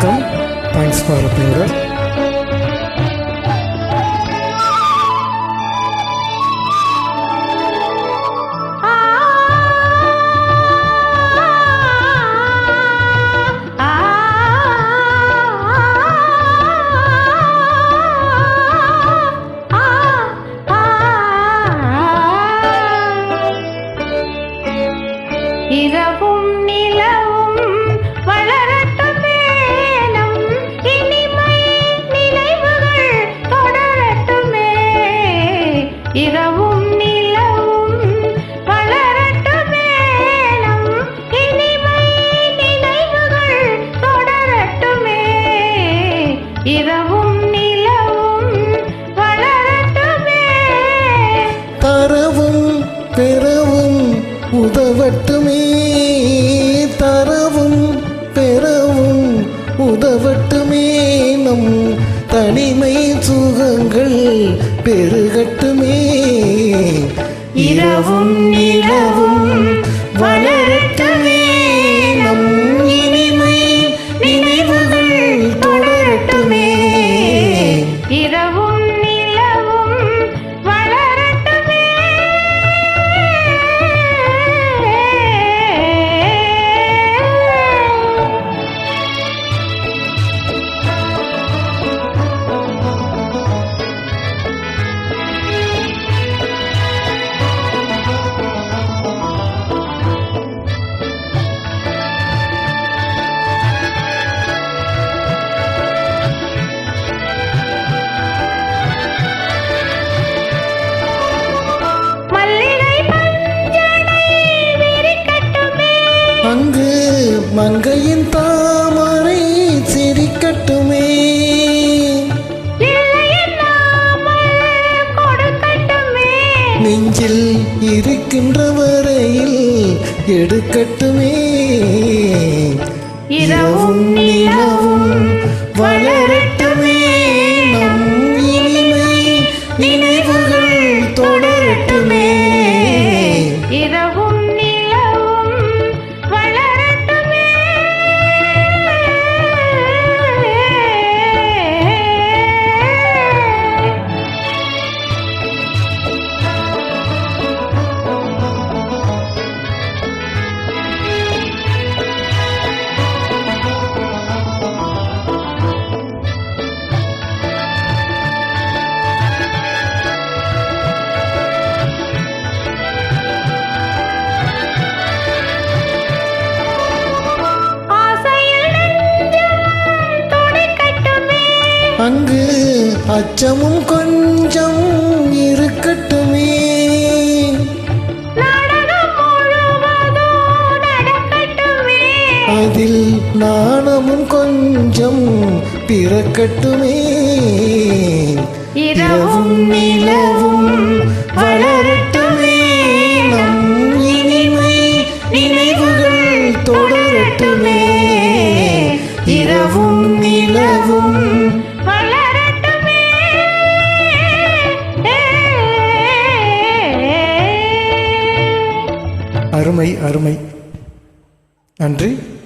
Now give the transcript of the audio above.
Welcome. Thanks for uploading. இரவும் நிலவும் வளரட்டுமே நம் இனிமை நினைவுகள் தொடரட்டுமே. இரவும் நிலவும் வளரட்டுமே தரவும் பெறவும் உதவட்டுமே. தனிமை சுகங்கள் பெருகட்டுமே. இரவும் நிலவும் மங்கையின் தாமரை சிரிக்கட்டுமே நெஞ்சில் இருக்கின்ற வரையில் எடுக்கட்டுமே. இரவும் நிலவும் வளரட்டுமே. நம் இனிமை நினைவுகள் அங்கு அச்சமும் கொஞ்சம் இருக்கட்டுமே. அதில் நாணமும் கொஞ்சம் பிறக்கட்டுமே. இரவும் நிலவும் வளரட்டுமே. நம் இனிமை நினைவுகள் தொடரட்டுமே. இரவும் நிலவும் அருமை அருமை. நன்றி.